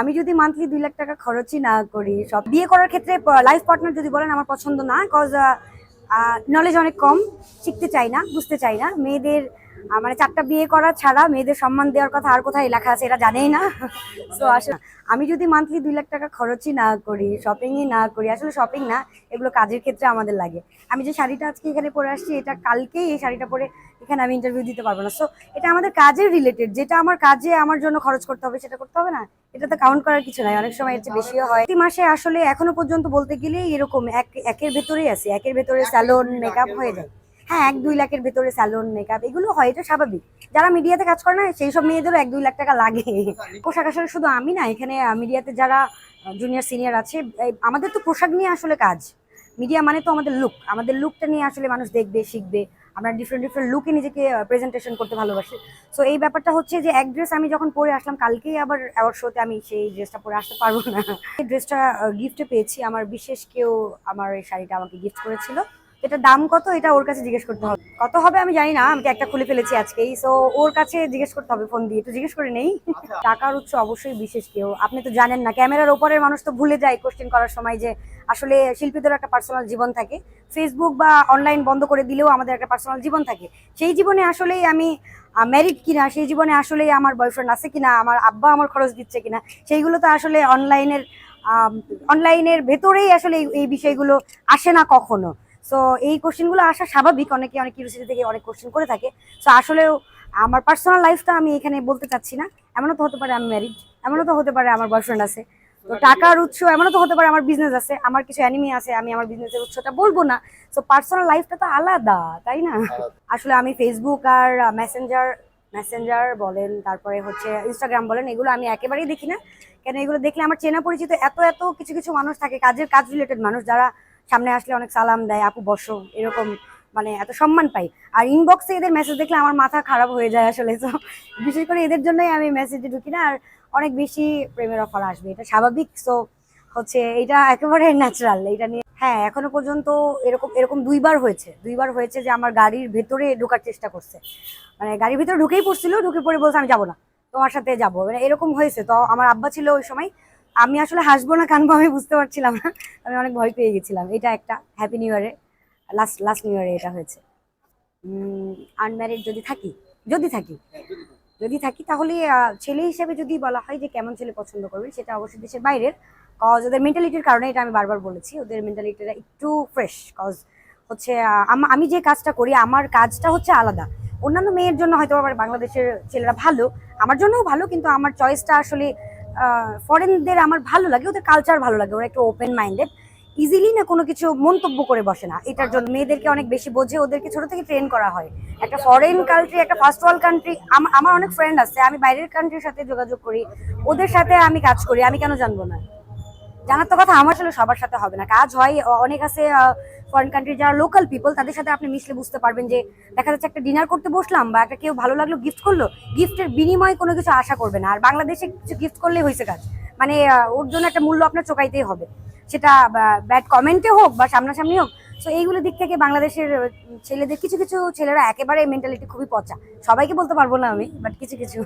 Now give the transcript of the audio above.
আমি যদি মান্থলি দুই লাখ টাকা খরচই না করি, সব বিয়ে করার ক্ষেত্রে লাইফ পার্টনার যদি বলেন আমার পছন্দ না কজ নলেজ অনেক কম, শিখতে চাই না, বুঝতে চাই না। মেয়েদের মানে চারটা বিয়ে করা ছাড়া মেয়েদের সম্মান দেওয়ার কথা আর কোথায় লেখা আছে এটা জানেই না। সো আসলে আমি যদি মান্থলি দুই লাখ টাকা খরচই না করি শপিংই না করি আসলে শপিং না এগুলো কাজের ক্ষেত্রে আমাদের লাগে। আমি যে শাড়িটা আজকে এখানে পরে আসছি এটা কালকেই এই শাড়িটা পরে এখানে আমি ইন্টারভিউ দিতে পারব না। সো এটা আমাদের কাজের রিলেটেড যেটা আমার কাজে আমার জন্য খরচ করতে হবে সেটা করতে হবে না? এটা তো কাউন্ট করার কিছু নাই অনেক সময় এর চেয়ে বেশিও হয়। প্রতি মাসে আসলে এখনও পর্যন্ত বলতে গেলে এরকম এক একের ভেতরেই আছে একের ভেতরে স্যালন মেকআপ হয়ে যায়। হ্যাঁ এক দুই লাখের ভেতরে স্যালন মেকআপ এগুলো হয়, এটা স্বাভাবিক। যারা মিডিয়াতে কাজ করে না, সেই সব মেয়েদেরও এক দুই লাখ টাকা লাগে। পোশাক আসলে শুধু আমি না, এখানে মিডিয়াতে যারা জুনিয়র সিনিয়র আছে আমাদের তো পোশাক নিয়ে আসলে কাজ। মিডিয়া মানে তো আমাদের লুক আমাদের লুকটা নিয়ে আসলে মানুষ দেখবে, শিখবে। আমরা ডিফারেন্ট ডিফারেন্ট লুকে নিজেকে প্রেজেন্টেশন করতে ভালোবাসি। সো এই ব্যাপারটা হচ্ছে যে, এক ড্রেস আমি যখন পরে আসলাম, কালকেই আবার অ্যাওয়ার্ড শোতে আমি সেই ড্রেসটা পরে আসতে পারব না। এই ড্রেসটা গিফটে পেয়েছি। আমার বিশেষ কেউ আমার এই শাড়িটা আমাকে গিফট করেছিল। এটা দাম কত? এটা ওর কাছে জিজ্ঞেস করতে হবে। কত হবে আমি জানি না আমি একটা খুলে ফেলেছি আজকেই। সো ওর কাছে জিজ্ঞেস করতে হবে ফোন দিয়ে। একটু জিজ্ঞেস করে নেই? টাকার উৎস অবশ্যই বিশেষ কেউ। আপনি তো জানেন না ক্যামেরার ওপরের মানুষ তো ভুলে যায় কোশ্চেন করার সময় যে আসলে শিল্পীদের একটা পার্সোনাল জীবন থাকে। ফেসবুক বা অনলাইন বন্ধ করে দিলেও আমাদের একটা পার্সোনাল জীবন থাকে। সেই জীবনে আসলেই আমি ম্যারিড কিনা সেই জীবনে আসলেই আমার বয়ফ্রেন্ড আছে কিনা আমার আব্বা আমার খরচ দিচ্ছে কিনা সেইগুলো তো আসলে অনলাইনের অনলাইনের ভেতরেই আসলে এই বিষয়গুলো আসে না কখনো। সো এই কোশ্চেনগুলো আসা স্বাভাবিক। অনেকে অনেক কিউরিয়াসিটি থেকে অনেক কোশ্চেন করে থাকে। সো আসলেও আমার পার্সোনাল লাইফটা আমি এখানে বলতে চাচ্ছি না। এমনও তো হতে পারে আমি ম্যারিড এমনও তো হতে পারে আমার বয়ফ্রেন্ড আছে। তো টাকার উৎস এমনও তো হতে পারে আমার বিজনেস আছে। আমার কিছু অ্যানিমি আছে আমি আমার বিজনেসের উৎসটা বলব না। সো পার্সোনাল লাইফটা তো আলাদা তাই না? আসলে আমি ফেসবুক আর মেসেঞ্জার মেসেঞ্জার বলেন তারপরে হচ্ছে ইনস্টাগ্রাম বলেন এগুলো আমি একেবারেই দেখি না। কেন এগুলো দেখলে আমার চেনা পরিচিত এত এত কিছু কিছু মানুষ থাকে কাজের কাজ রিলেটেড মানুষ যারা সামনে আসলে অনেক সালাম দেয়, আপু বসো। এরকম মানে এত সম্মান পাই। আর ইনবক্সে এদের মেসেজ দেখলে আমার মাথা খারাপ হয়ে যায় আসলে, তো বিশেষ করে এদের জন্যই আমি মেসেজে ঢুকি না, আর অনেক বেশি প্রেমের অফার আসবে, এটা স্বাভাবিক। সো হচ্ছে এটা একেবারে ন্যাচারাল এটা নিয়ে হ্যাঁ এখনও পর্যন্ত এরকম এরকম দুইবার হয়েছে দুইবার হয়েছে যে আমার গাড়ির ভেতরে ঢোকার চেষ্টা করছে। মানে গাড়ির ভিতরে ঢুকেই পড়ছিল, ঢুকে পড়ে বলছে, আমি যাব না, তোমার সাথে যাব। মানে এরকম হয়েছে, তো আমার আব্বা ছিল ওই সময় আমি আসলে হাসবো না, কানবো, আমি বুঝতে পারছিলাম না। আমি অনেক ভয় পেয়ে গেছিলাম। এটা একটা হ্যাপি নিউ ইয়ারে লাস্ট লাস্ট নিউ ইয়ারে এটা হয়েছে। আনম্যারিড যদি থাকি যদি থাকি যদি থাকি তাহলে ছেলে হিসেবে যদি বলা হয় যে কেমন ছেলে পছন্দ করবে, সেটা অবশ্যই দেশের বাইরের। কজ ওদের মেন্টালিটির কারণে এটা আমি বারবার বলেছি, ওদের মেন্টালিটিটা একটু ফ্রেশ কজ হচ্ছে আমি যে কাজটা করি, আমার কাজটা হচ্ছে আলাদা। অন্যান্য মেয়ের জন্য হয়তো আবার বাংলাদেশের ছেলেরা ভালো, আমার জন্যও ভালো, কিন্তু আমার চয়েসটা আসলে ফরেনদের আমার ভালো লাগে, ওদের কালচার ভালো লাগে, ওরা একটু ওপেন মাইন্ডেড ইজিলি না কোনো কিছু মন্তব্য করে বসে না। এটার জন্য মেয়েদেরকে অনেক বেশি বোঝে, ওদেরকে ছোট থেকে ট্রেন করা হয়। একটা ফরেন কান্ট্রি একটা ফার্স্ট ওয়ার্ল্ড কান্ট্রি আমার অনেক ফ্রেন্ড আছে, আমি বাইরের কান্ট্রির সাথে যোগাযোগ করি, ওদের সাথে আমি কাজ করি, আমি কেন জানব না? জানার তো কথা আমার আসলে সবার সাথে হবে না। কাজ হয় অনেক আছে ফরেন কান্ট্রি যারা লোকাল পিপল তাদের সাথে আপনি মিশলে বুঝতে পারবেন যে দেখা যাচ্ছে একটা ডিনার করতে বসলাম বা একটা কেউ ভালো লাগল গিফট করল গিফটের বিনিময়ে কোনো কিছু আশা করবে না। আর বাংলাদেশে কিছু গিফট করলেই হয়েছে কাজ। মানে ওর জন্য একটা মূল্য আপনার চোকাইতেই হবে। সেটা ব্যাড কমেন্টে হোক বা সামনাসামনি হোক তো এইগুলো দিক থেকে বাংলাদেশের ছেলেদের, কিছু কিছু ছেলেরা একেবারে মেন্টালিটি খুবই পচা। সবাইকে বলতে পারব না আমি বাট কিছু কিছু।